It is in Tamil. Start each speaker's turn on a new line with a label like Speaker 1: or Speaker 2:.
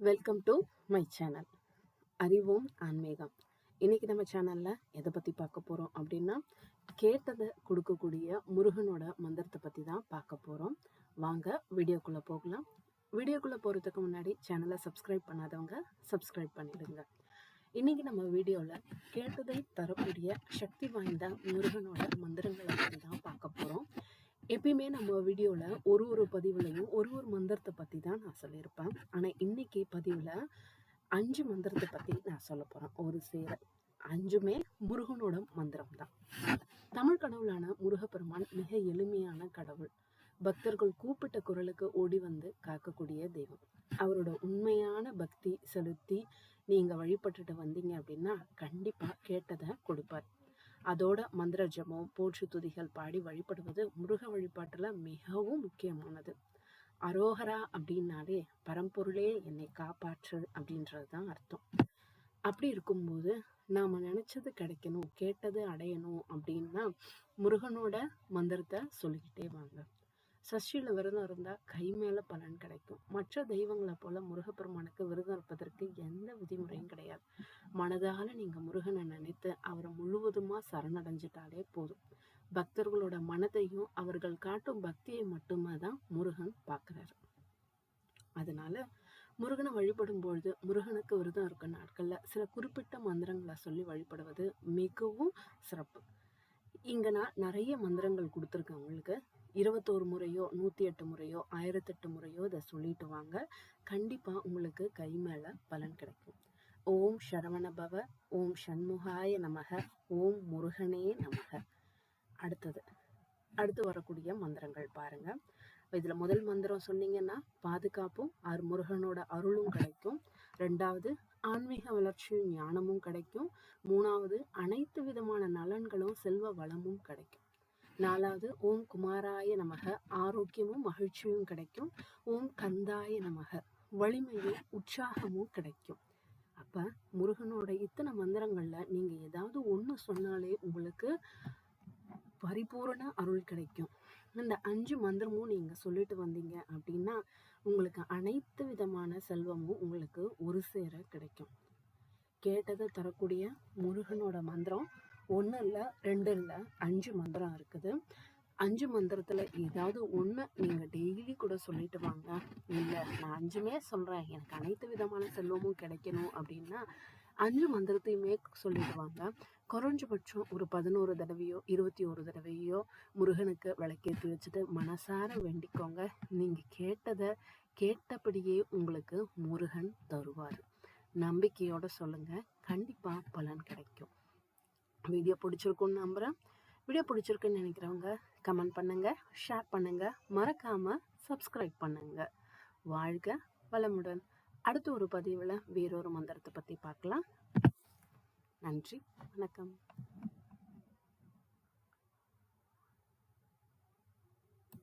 Speaker 1: வெல்கம் டு மை சேனல் அறிவோம் ஆன்மீகம். இன்றைக்கி நம்ம சேனலில் எதை பற்றி பார்க்க போகிறோம் அப்படின்னா கேட்டதை கொடுக்கக்கூடிய முருகனோட மந்திரத்தை பற்றி தான் பார்க்க போகிறோம் வாங்க வீடியோக்குள்ளே போகலாம். வீடியோக்குள்ளே போகிறதுக்கு முன்னாடி சேனலை சப்ஸ்கிரைப் பண்ணாதவங்க சப்ஸ்கிரைப் பண்ணிடுங்க. இன்றைக்கி நம்ம வீடியோவில் கேட்டதை தரக்கூடிய சக்தி வாய்ந்த முருகனோட மந்திரங்களை பற்றி தான் பார்க்க போகிறோம் எப்பயுமே நம்ம வீடியோவில் ஒரு ஒரு பதிவுலையும் ஒரு ஒரு மந்திரத்தை பற்றி தான் நான் சொல்லியிருப்பேன். ஆனால் இன்றைக்கி பதிவில் அஞ்சு மந்திரத்தை பற்றி நான் சொல்ல போகிறேன் ஒரு சேர அஞ்சுமே முருகனோட மந்திரம் தான். தமிழ் கடவுளான முருகப்பெருமான் மிக எளிமையான கடவுள். பக்தர்கள் கூப்பிட்ட குரலுக்கு ஓடி வந்து காக்கக்கூடிய தெய்வம். அவரோட உண்மையான பக்தி செலுத்தி நீங்கள் வழிபட்டுட்டு வந்தீங்க அப்படின்னா கண்டிப்பாக கேட்டதை கொடுப்பார். அதோட மந்திர ஜபம் போற்று துதிகள் பாடி வழிபடுவது முருக வழிபாட்டில் மிகவும் முக்கியமானது. அரோகரா அப்படின்னாலே பரம்பொருளே என்னை காப்பாற்று அப்படின்றது தான் அர்த்தம். அப்படி இருக்கும்போது நாம் நினச்சது கிடைக்கணும் கேட்டது அடையணும் அப்படின்னா முருகனோட மந்திரத்தை சொல்லிக்கிட்டே வாங்க. சஷ்டியில் விரதம் இருந்தால் கை மேலே பலன் கிடைக்கும். மற்ற தெய்வங்களை போல முருகப்பெருமானுக்கு விரதம் இருப்பதற்கு எந்த விதிமுறையும் கிடையாது. மனதால நீங்கள் முருகனை நினைத்து அவரை முழுவதுமாக சரணடைஞ்சிட்டாலே போதும். பக்தர்களோட மனதையும் அவர்கள் காட்டும் பக்தியை மட்டுமே தான் முருகன் பார்க்குறாரு. அதனால முருகனை வழிபடும் பொழுது முருகனுக்கு விரதம் இருக்க நாட்களில் சில குறிப்பிட்ட மந்திரங்களை சொல்லி வழிபடுவது மிகவும் சிறப்பு. இங்கே நான் நிறைய மந்திரங்கள் கொடுத்துருக்கேன் உங்களுக்கு. இருபத்தோரு முறையோ நூற்றி எட்டு முறையோ ஆயிரத்தெட்டு முறையோ இதை சொல்லிட்டு வாங்க. கண்டிப்பாக உங்களுக்கு கை மேலே பலன் கிடைக்கும். ஓம் சரவண பவ ஓம் சண்முகாய நமக ஓம் முருகனே நமக. அடுத்தது அடுத்து வரக்கூடிய மந்திரங்கள் பாருங்க. இதுல முதல் மந்திரம் சொன்னீங்கன்னா பாதுகாப்பும் அரு முருகனோட அருளும் கிடைக்கும். ரெண்டாவது ஆன்மீக வளர்ச்சியும் ஞானமும் கிடைக்கும். மூணாவது அனைத்து விதமான நலன்களும் செல்வ வளமும் கிடைக்கும். நாலாவது ஓம் குமாராய நமக. ஆரோக்கியமும் மகிழ்ச்சியும் கிடைக்கும். ஓம் கந்தாய நமக. வலிமையும் உற்சாகமும் கிடைக்கும். அப்போ முருகனோட இத்தனை மந்திரங்களில் நீங்கள் ஏதாவது ஒன்று சொன்னாலே உங்களுக்கு பரிபூரண அருள் கிடைக்கும். இந்த அஞ்சு மந்திரமும் நீங்கள் சொல்லிட்டு வந்தீங்க அப்படின்னா உங்களுக்கு அனைத்து விதமான செல்வமும் உங்களுக்கு ஒரு சேர கிடைக்கும். கேட்டதை தரக்கூடிய முருகனோட மந்திரம் ஒன்று இல்லை ரெண்டு இல்லை அஞ்சு மந்திரம் இருக்குது. அஞ்சு மந்திரத்தில் ஏதாவது ஒன்று நீங்கள் டெய்லி கூட சொல்லிட்டு வாங்க. இல்லை நான் அஞ்சுமே சொல்கிறேன் எனக்கு அனைத்து விதமான செல்வமும் கிடைக்கணும் அப்படின்னா அஞ்சு மந்திரத்தையுமே சொல்லிட்டு வாங்க. குறைஞ்சபட்சம் ஒரு பதினோரு தடவையோ இருபத்தி ஒரு தடவையோ முருகனுக்கு விளக்கேற்றி வச்சுட்டு மனசார வேண்டிக்கோங்க. நீங்கள் கேட்டதை கேட்டபடியே உங்களுக்கு முருகன் தருவார். நம்பிக்கையோடு சொல்லுங்கள் கண்டிப்பாக பலன் கிடைக்கும். வீடியோ பிடிச்சிருக்குன்னு நம்புகிறேன் வீடியோ பிடிச்சிருக்குன்னு நினைக்கிறவங்க கமெண்ட் பண்ணுங்கள் ஷேர் பண்ணுங்கள் மறக்காமல் சப்ஸ்கிரைப் பண்ணுங்கள் வாழ்க வளமுடன். அடுத்த ஒரு பதிவில் வேறொரு மந்திரத்தை பற்றி பார்க்கலாம். நன்றி வணக்கம்.